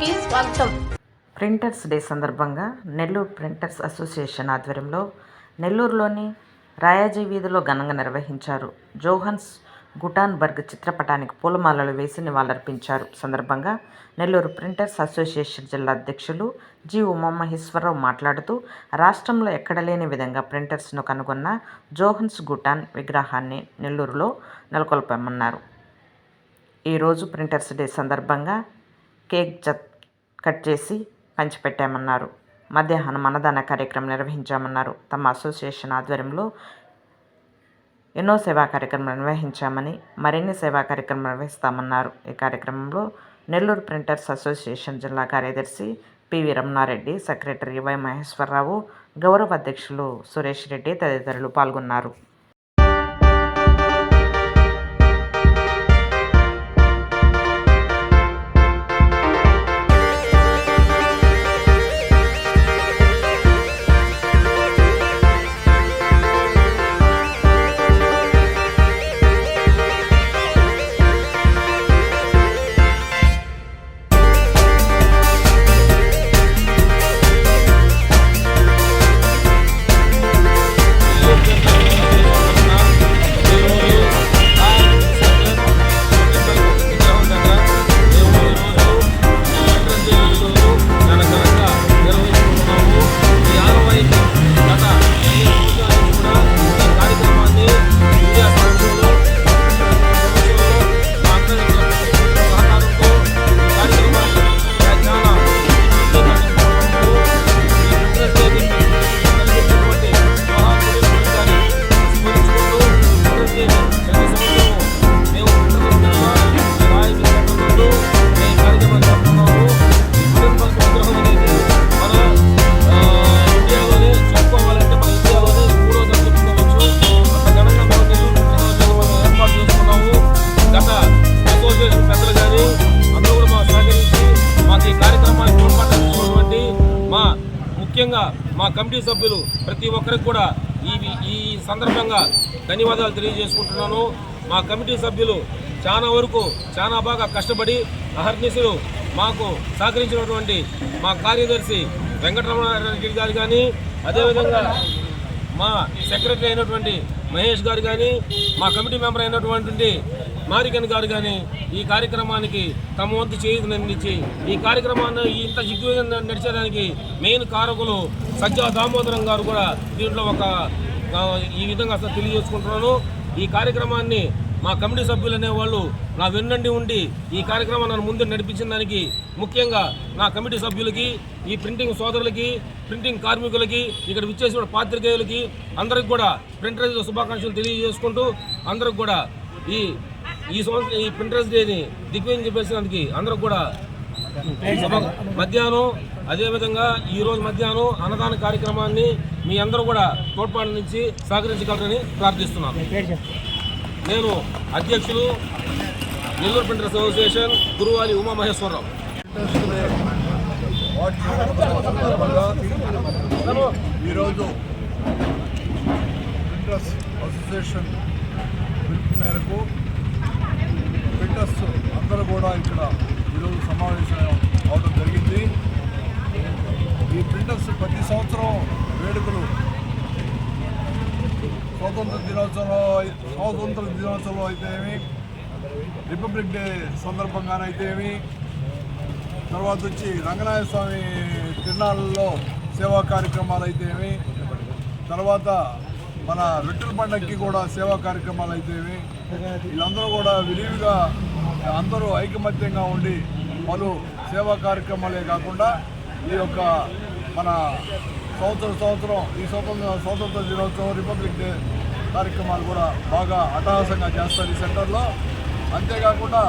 కి స్వాగతం. Printers day సందర్భంగా నెల్లూరు ప్రింటర్స్ అసోసియేషన్ ఆధ్వర్యంలో నెల్లూరులోని రాయాజీ వీధిలో ఘనంగా నిర్వహించారు. జోహన్స్ గుటాన్బర్గ్ చిత్రపటానికి పూలమాలలు వేసి నివాళులర్పించారు. సందర్భంగా నెల్లూరు ప్రింటర్స్ అసోసియేషన్ జిల్లా అధ్యక్షులు జి ఉమామహేశ్వరరావు మాట్లాడుతూ రాష్ట్రంలో ఎక్కడ లేని విధంగా ప్రింటర్స్ను కనుగొన్న జోహన్స్ గుటాన్ విగ్రహాన్ని నెల్లూరులో నెలకొల్పామన్నారు. ఈరోజు ప్రింటర్స్ డే సందర్భంగా కేక్ జత్ కట్ చేసి పంచిపెట్టామన్నారు. మధ్యాహ్నం అన్నదాన కార్యక్రమం నిర్వహించామన్నారు. తమ అసోసియేషన్ ఆధ్వర్యంలో ఎన్నో సేవా కార్యక్రమాలు నిర్వహించామని మరిన్ని సేవా కార్యక్రమాలు నిర్వహిస్తామన్నారు. ఈ కార్యక్రమంలో నెల్లూరు ప్రింటర్స్ అసోసియేషన్ జిల్లా కార్యదర్శి P V Ramana Reddy secretary Y Maheswara Rao గౌరవ అధ్యక్షులు సురేష్ రెడ్డి తదితరులు పాల్గొన్నారు. మా కమిటీ సభ్యులు ప్రతి ఒక్కరికి కూడా ఈ ఈ సందర్భంగా ధన్యవాదాలు తెలియజేసుకుంటున్నాను. మా కమిటీ సభ్యులు చాలా వరకు చాలా బాగా కష్టపడి అహర్నిశలు మాకు సహకరించినటువంటి మా కార్యదర్శి వెంకటరమణారెడ్డి గారు కానీ అదేవిధంగా మా సెక్రటరీ అయినటువంటి మహేష్ గారు కానీ మా కమిటీ మెంబర్ అయినటువంటి మారికన్ గారు కానీ ఈ కార్యక్రమానికి తమ వంతు చేయునందించి ఈ కార్యక్రమాన్ని ఇంత జిగ్గుగా నడిచేదానికి మెయిన్ కారకులు సజ్జా దామోదరం గారు కూడా దీంట్లో ఒక ఈ విధంగా అసలు తెలియజేసుకుంటున్నాను. ఈ కార్యక్రమాన్ని మా కమిటీ సభ్యులు అనేవాళ్ళు నా వెన్నండి ఉండి ఈ కార్యక్రమాన్ని నన్ను ముందు నడిపించిన దానికి ముఖ్యంగా నా కమిటీ సభ్యులకి ఈ ప్రింటింగ్ సోదరులకి ప్రింటింగ్ కార్మికులకి ఇక్కడ విచ్చేసిన పాత్రికేయులకి అందరికి కూడా ప్రింటర్ శుభాకాంక్షలు తెలియజేసుకుంటూ అందరికి కూడా ఈ ఈ సంవత్సరం ఈ ప్రింటర్స్ డేని దిగ్విజయం చెప్పేసినందుకు అందరూ కూడా మధ్యాహ్నం అదేవిధంగా ఈరోజు మధ్యాహ్నం అన్నదాన కార్యక్రమాన్ని మీ అందరూ కూడా తోడ్పాటు నుంచి సహకరించగలరని ప్రార్థిస్తున్నాను. నేను అధ్యక్షులు నెల్లూరు ప్రింటర్స్ అసోసియేషన్ గురువాలి ఉమామహేశ్వరరావు. ఈరోజు ప్రింటర్స్ అసోసియేషన్ పిలుపు మేరకు ప్రింటర్స్ అందరూ కూడా ఇక్కడ ఈరోజు సమావేశం అవడం జరిగింది. ఈ ప్రింటర్స్ ప్రతి సంవత్సరం వేడుకలు. స్వాతంత్ర దినోత్సవం స్వాతంత్ర దినోత్సవం అయితే ఏమి? రిపబ్లిక్ డే సందర్భంగానైతే ఏమి? తర్వాత వచ్చి రంగనాయ స్వామి తిరునాళ్ళలో సేవా కార్యక్రమాలు అయితే ఏమి? తర్వాత మన రొట్టెల పండగకి కూడా సేవా కార్యక్రమాలు అయితేవి. వీళ్ళందరూ కూడా విరివిగా అందరూ ఐకమత్యంగా ఉండి పలు సేవా కార్యక్రమాలే కాకుండా ఈ యొక్క మన సంవత్సరం సంవత్సరం ఈ స్వతంత్ర స్వాతంత్ర దినోత్సవం రిపబ్లిక్ డే కార్యక్రమాలు కూడా బాగా అట్టహాసంగా చేస్తారు ఈ సెంటర్లో. అంతేకాకుండా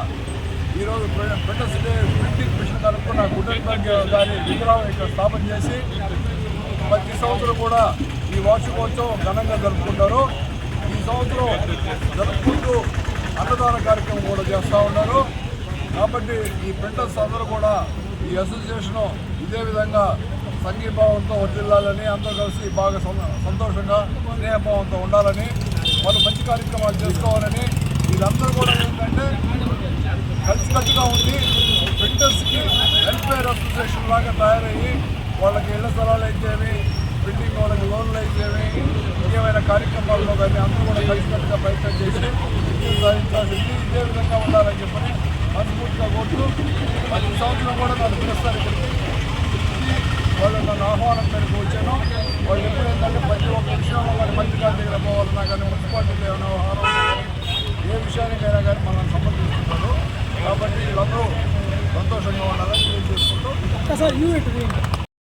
ఈరోజు ప్రింటర్స్ డే ప్రింటింగ్ మిషన్ కనుక్కున్న గుడ్డెన్బర్గ్ దాని విగ్రహం ఇక్కడ స్థాపన చేసి ప్రతి సంవత్సరం కూడా వార్షికోత్సవం ఘనంగా జరుపుకుంటారు. ఈ సంవత్సరం జరుపుకుంటూ అన్నదాన కార్యక్రమం కూడా చేస్తూ ఉన్నారు. కాబట్టి ఈ ప్రింటర్స్ అందరూ కూడా ఈ అసోసియేషన్ ఇదే విధంగా సంఘీభావంతో వర్దిల్లాలని అందరూ కలిసి బాగా సంతోషంగా స్నేహభావంతో ఉండాలని వాళ్ళు మంచి కార్యక్రమాలు చేసుకోవాలని వీళ్ళందరూ కూడా ఏంటంటే కలిసికట్టుగా ఉండి ప్రింటర్స్కి వెల్ఫేర్ లాగా తయారయ్యి వాళ్ళకి ఇళ్ళ స్థలాలు అయితే బిల్డింగ్ వాళ్ళకి లోన్లు అయితే ముఖ్యమైన కార్యక్రమాల్లో కానీ అందరూ కూడా కలిసినట్టుగా ప్రయత్నం చేసి సాధించాల్సింది ఇదే విధంగా ఉండాలని చెప్పని మనస్ఫూర్తిగా కోరుతూ ప్రతి సంవత్సరం కూడా నన్ను పిలుస్తారు ఇక్కడికి వాళ్ళు నన్ను ఆహ్వానం మేరకు వచ్చాను. వాళ్ళు ఎప్పుడు ప్రతి ఒక్క విషయంలో వాళ్ళు మంత్రి గారి దగ్గర పోవాలన్నా కానీ మున్సిపాలిటీలో ఏమైనా వ్యవహారం ఏ విషయానికైనా కానీ మనల్ని సంబంధిస్తున్నారు కాబట్టి వీళ్ళందరూ సంతోషంగా ఉండాలని తెలియజేసుకుంటూ ఒక్కసారి యూ